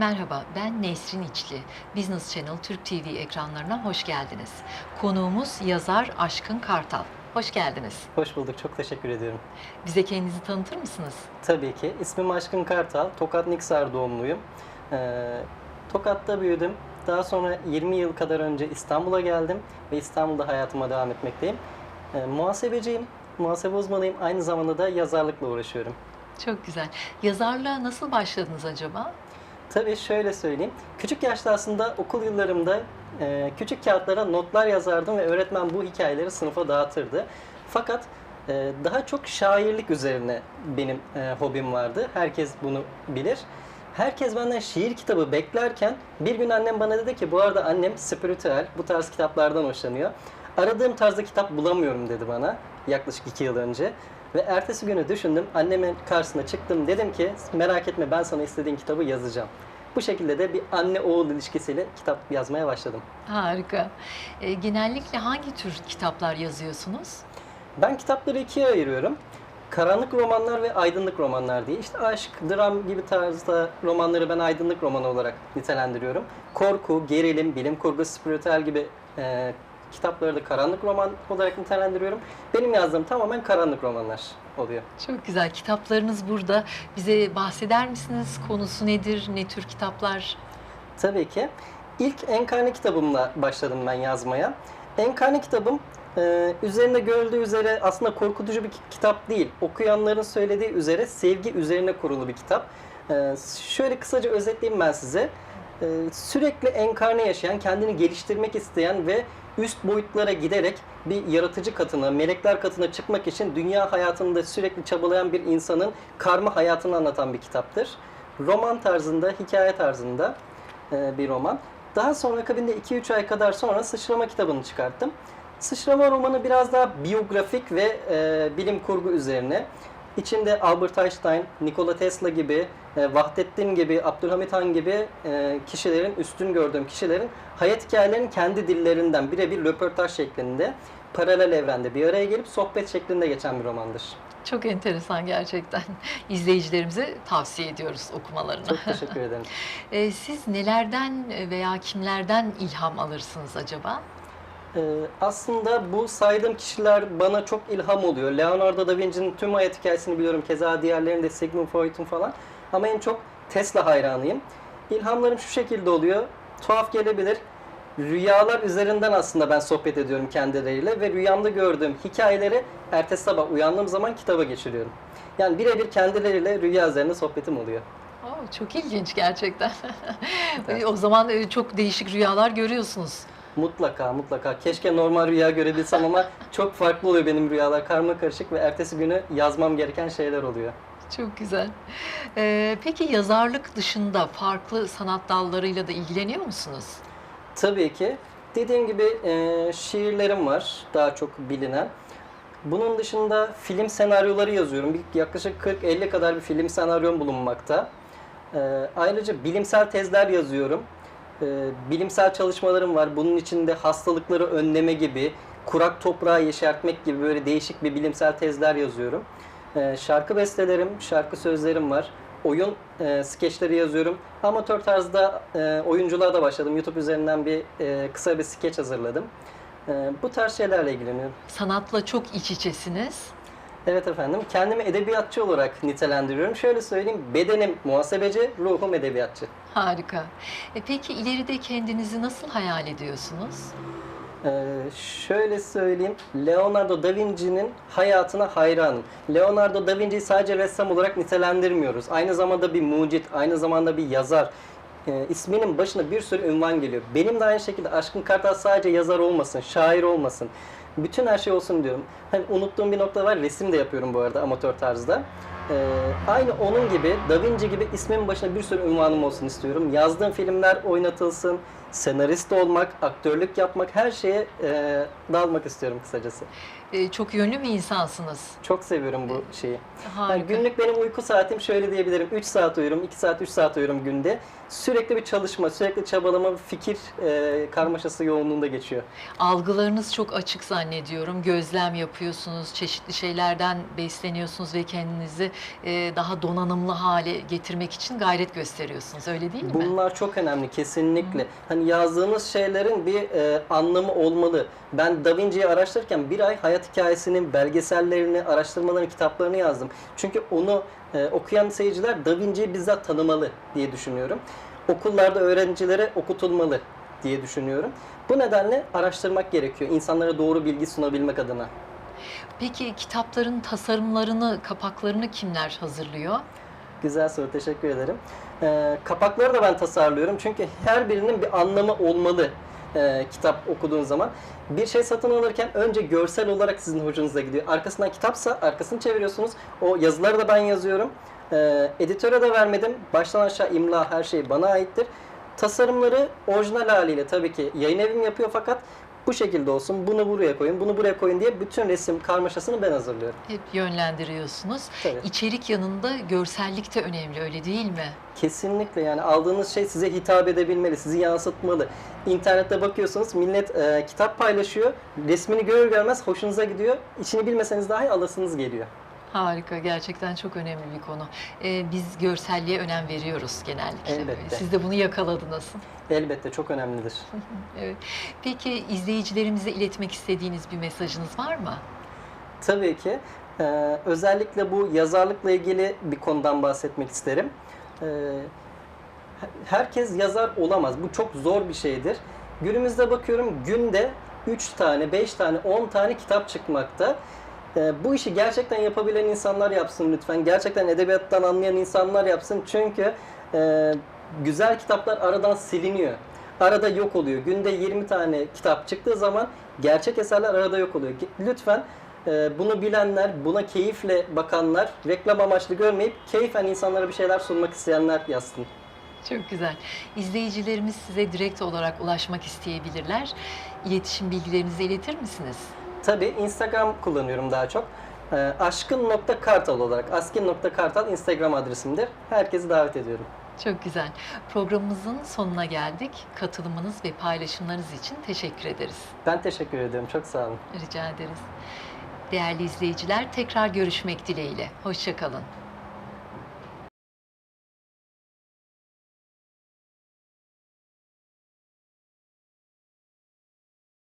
Merhaba, ben Nesrin İçli. Business Channel Türk TV ekranlarına hoş geldiniz. Konuğumuz yazar Aşkın Kartal. Hoş geldiniz. Hoş bulduk, çok teşekkür ediyorum. Bize kendinizi tanıtır mısınız? Tabii ki. İsmim Aşkın Kartal, Tokat Niksar doğumluyum. Ee, Tokat'ta büyüdüm. Daha sonra 20 yıl kadar önce İstanbul'a geldim ve İstanbul'da hayatıma devam etmekteyim. Ee, muhasebeciyim, muhasebe uzmanıyım. Aynı zamanda da yazarlıkla uğraşıyorum. Çok güzel. Yazarlığa nasıl başladınız acaba? Tabii şöyle söyleyeyim. Küçük yaşta aslında okul yıllarımda e, küçük kağıtlara notlar yazardım ve öğretmen bu hikayeleri sınıfa dağıtırdı. Fakat e, daha çok şairlik üzerine benim e, hobim vardı. Herkes bunu bilir. Herkes benden şiir kitabı beklerken bir gün annem bana dedi ki bu arada annem spiritüel bu tarz kitaplardan hoşlanıyor. Aradığım tarzda kitap bulamıyorum dedi bana yaklaşık iki yıl önce. Ve ertesi günü düşündüm, annemin karşısına çıktım. Dedim ki merak etme ben sana istediğin kitabı yazacağım. Bu şekilde de bir anne oğul ilişkisiyle kitap yazmaya başladım. Harika. E, genellikle hangi tür kitaplar yazıyorsunuz? Ben kitapları ikiye ayırıyorum. Karanlık romanlar ve aydınlık romanlar diye. İşte aşk, dram gibi tarzda romanları ben aydınlık roman olarak nitelendiriyorum. Korku, gerilim, bilim kurgu, spiritüel gibi e, kitapları da karanlık roman olarak nitelendiriyorum. Benim yazdığım tamamen karanlık romanlar oluyor. Çok güzel. Kitaplarınız burada. Bize bahseder misiniz? Konusu nedir? Ne tür kitaplar? Tabii ki. İlk Enkarne kitabımla başladım ben yazmaya. Enkarne kitabım e, üzerinde görüldüğü üzere aslında korkutucu bir ki- kitap değil. Okuyanların söylediği üzere sevgi üzerine kurulu bir kitap. E, şöyle kısaca özetleyeyim ben size. E, sürekli enkarne yaşayan, kendini geliştirmek isteyen ve üst boyutlara giderek bir yaratıcı katına, melekler katına çıkmak için dünya hayatında sürekli çabalayan bir insanın karma hayatını anlatan bir kitaptır. Roman tarzında, hikaye tarzında e, bir roman. Daha sonra akabinde 2-3 ay kadar sonra Sıçrama kitabını çıkarttım. Sıçrama romanı biraz daha biyografik ve e, bilim kurgu üzerine. İçinde Albert Einstein, Nikola Tesla gibi, e, Vahdettin gibi, Abdülhamit Han gibi e, kişilerin, üstün gördüğüm kişilerin hayat hikayelerinin kendi dillerinden birebir röportaj şeklinde paralel evrende bir araya gelip sohbet şeklinde geçen bir romandır. Çok enteresan gerçekten. İzleyicilerimize tavsiye ediyoruz okumalarını. Çok teşekkür ederim. E, siz nelerden veya kimlerden ilham alırsınız acaba? Ee, aslında bu saydığım kişiler bana çok ilham oluyor. Leonardo da Vinci'nin tüm hayat hikayesini biliyorum. Keza diğerlerinin de Sigmund Freud'un falan. Ama en çok Tesla hayranıyım. İlhamlarım şu şekilde oluyor. Tuhaf gelebilir. Rüyalar üzerinden aslında ben sohbet ediyorum kendileriyle ve rüyamda gördüğüm hikayeleri ertesi sabah uyandığım zaman kitaba geçiriyorum. Yani birebir kendileriyle rüya üzerine sohbetim oluyor. Oo, çok ilginç gerçekten. Evet. o zaman e, çok değişik rüyalar görüyorsunuz. Mutlaka mutlaka. Keşke normal rüya görebilsem ama çok farklı oluyor benim rüyalar. Karma karışık ve ertesi günü yazmam gereken şeyler oluyor. Çok güzel. Ee, peki yazarlık dışında farklı sanat dallarıyla da ilgileniyor musunuz? Tabii ki. Dediğim gibi e, şiirlerim var daha çok bilinen. Bunun dışında film senaryoları yazıyorum. Bir, yaklaşık 40-50 kadar bir film senaryom bulunmakta. E, ayrıca bilimsel tezler yazıyorum. E, bilimsel çalışmalarım var. Bunun içinde hastalıkları önleme gibi, kurak toprağı yeşertmek gibi böyle değişik bir bilimsel tezler yazıyorum. E, şarkı bestelerim, şarkı sözlerim var. Oyun e, skeçleri yazıyorum. Amatör tarzda e, oyunculuğa da başladım. YouTube üzerinden bir e, kısa bir skeç hazırladım. E, bu tarz şeylerle ilgileniyorum. Sanatla çok iç içesiniz. Evet efendim, kendimi edebiyatçı olarak nitelendiriyorum. Şöyle söyleyeyim, bedenim muhasebeci, ruhum edebiyatçı. Harika. E, peki ileride kendinizi nasıl hayal ediyorsunuz? Ee, şöyle söyleyeyim, Leonardo da Vinci'nin hayatına hayranım. Leonardo da Vinci'yi sadece ressam olarak nitelendirmiyoruz. Aynı zamanda bir mucit, aynı zamanda bir yazar. Ee, isminin başına bir sürü ünvan geliyor. Benim de aynı şekilde Aşkın Kartal sadece yazar olmasın, şair olmasın. Bütün her şey olsun diyorum. Hani unuttuğum bir nokta var, resim de yapıyorum bu arada amatör tarzda. Ee, aynı onun gibi, Da Vinci gibi ismimin başına bir sürü ünvanım olsun istiyorum. Yazdığım filmler oynatılsın, senarist olmak, aktörlük yapmak, her şeye e, dalmak istiyorum kısacası. e, çok yönlü bir insansınız. Çok seviyorum bu şeyi. Harika. Yani günlük benim uyku saatim şöyle diyebilirim. 3 saat uyurum, 2 saat, 3 saat uyurum günde. Sürekli bir çalışma, sürekli çabalama, fikir e, karmaşası yoğunluğunda geçiyor. Algılarınız çok açık zannediyorum. Gözlem yapıyorsunuz, çeşitli şeylerden besleniyorsunuz ve kendinizi e, daha donanımlı hale getirmek için gayret gösteriyorsunuz. Öyle değil mi? Bunlar çok önemli kesinlikle. Hani yazdığınız şeylerin bir e, anlamı olmalı. Ben Da Vinci'yi araştırırken bir ay hayat hikayesinin belgesellerini, araştırmalarını, kitaplarını yazdım. Çünkü onu e, okuyan seyirciler Da Vinci'yi bizzat tanımalı diye düşünüyorum. Okullarda öğrencilere okutulmalı diye düşünüyorum. Bu nedenle araştırmak gerekiyor. İnsanlara doğru bilgi sunabilmek adına. Peki kitapların tasarımlarını, kapaklarını kimler hazırlıyor? Güzel soru, teşekkür ederim. Ee, kapakları da ben tasarlıyorum çünkü her birinin bir anlamı olmalı e, kitap okuduğun zaman. Bir şey satın alırken önce görsel olarak sizin hoşunuza gidiyor. Arkasından kitapsa arkasını çeviriyorsunuz. O yazıları da ben yazıyorum. Ee, editöre de vermedim. Baştan aşağı imla her şey bana aittir. Tasarımları orijinal haliyle tabii ki yayın evim yapıyor fakat bu şekilde olsun, bunu buraya koyun, bunu buraya koyun diye bütün resim karmaşasını ben hazırlıyorum. Hep yönlendiriyorsunuz. Tabii. İçerik yanında görsellik de önemli öyle değil mi? Kesinlikle yani aldığınız şey size hitap edebilmeli, sizi yansıtmalı. İnternette bakıyorsunuz millet e, kitap paylaşıyor, resmini görür görmez hoşunuza gidiyor. İçini bilmeseniz dahi alasınız geliyor. Harika, gerçekten çok önemli bir konu. Ee, biz görselliğe önem veriyoruz genellikle. Elbette. Siz de bunu yakaladınız. Elbette çok önemlidir. Evet. Peki izleyicilerimize iletmek istediğiniz bir mesajınız var mı? Tabii ki e, özellikle bu yazarlıkla ilgili bir konudan bahsetmek isterim. E, herkes yazar olamaz. Bu çok zor bir şeydir. Günümüzde bakıyorum günde 3 tane, 5 tane, 10 tane kitap çıkmakta. E, bu işi gerçekten yapabilen insanlar yapsın lütfen. Gerçekten edebiyattan anlayan insanlar yapsın. Çünkü e, güzel kitaplar aradan siliniyor. Arada yok oluyor. Günde 20 tane kitap çıktığı zaman gerçek eserler arada yok oluyor. Lütfen e, bunu bilenler, buna keyifle bakanlar, reklam amaçlı görmeyip keyfen insanlara bir şeyler sunmak isteyenler yazsın. Çok güzel. İzleyicilerimiz size direkt olarak ulaşmak isteyebilirler. İletişim bilgilerinizi iletir misiniz? Tabii Instagram kullanıyorum daha çok. E, aşkın.kartal olarak, askin.kartal Instagram adresimdir. Herkesi davet ediyorum. Çok güzel. Programımızın sonuna geldik. Katılımınız ve paylaşımlarınız için teşekkür ederiz. Ben teşekkür ediyorum. Çok sağ olun. Rica ederiz. Değerli izleyiciler, tekrar görüşmek dileğiyle. Hoşçakalın.